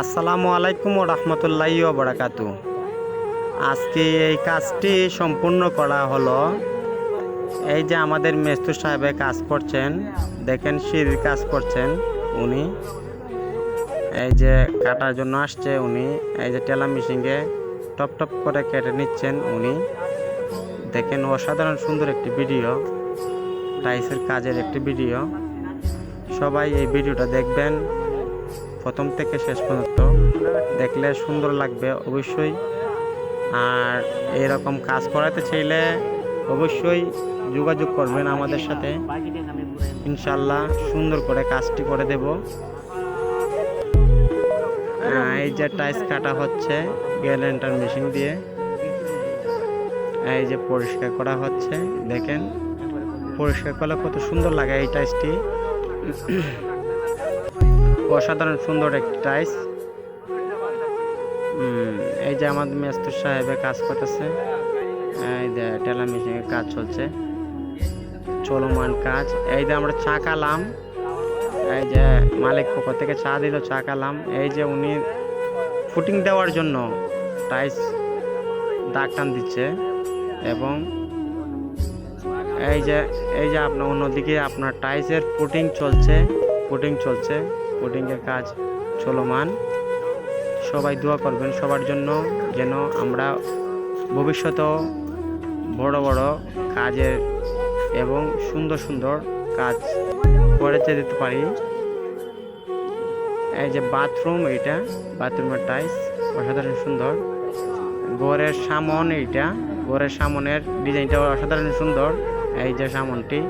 আসসালামু আলাইকুম রহমতুল্লাহ বরাকাতু। আজকে এই কাজটি সম্পূর্ণ করা হলো। এই যে আমাদের মেস্তু সাহেবে কাজ করছেন, দেখেন সিঁড়ির কাজ করছেন উনি। এই যে কাটার জন্য আসছে উনি, এই যে টেলা মেশিনকে টপ টপ করে কেটে নিচ্ছেন উনি। দেখেন অসাধারণ সুন্দর একটি ভিডিও টাইসের কাজের একটি ভিডিও। সবাই এই ভিডিওটা দেখবেন। প্রথম থেকে শেষ পর্যন্ত দেখলে সুন্দর লাগবে অবশ্যই। আর এরকম কাজ করাতে চাইলে অবশ্যই যোগাযোগ করবেন আমাদের সাথে। ইনশাল্লাহ সুন্দর করে কাজটি করে দেব। এই যে টাইস কাটা হচ্ছে গ্যালেন্টার মেশিন দিয়ে। এই যে পরিষ্কার করা হচ্ছে, দেখেন। পরিষ্কার করলে কত সুন্দর লাগে এই টাইসটি অসাধারণ সুন্দর একটি টাইস। এই যে আমাদের মেস্তর সাহেবে কাজ করতেছে। এই যে টেলা মেশিনের কাজ চলছে। চলমান কাজ। এই যে আমরা চা কালাম এই যে মালিক পক্ষ থেকে চা দিল, চা কালাম এই যে উনি ফুটিং দেওয়ার জন্য টাইস দাগ টান দিচ্ছে এবং এই যে এই যে আপনার অন্যদিকে আপনার টাইসের ফুটিং চলছে ফুটিং চলছে। ফুটিংয়ের কাজ চলমান। সবাই দোয়া করবেন সবার জন্য যেন আমরা ভবিষ্যতেও বড় বড় কাজের এবং সুন্দর সুন্দর কাজ করে যেতে পারি। এই যে বাথরুম এইটা বাথরুমের টাইস অসাধারণ সুন্দর। ঘরের সামন এইটা, ঘরের সামনের ডিজাইনটা অসাধারণ সুন্দর। এই যে সামনটি।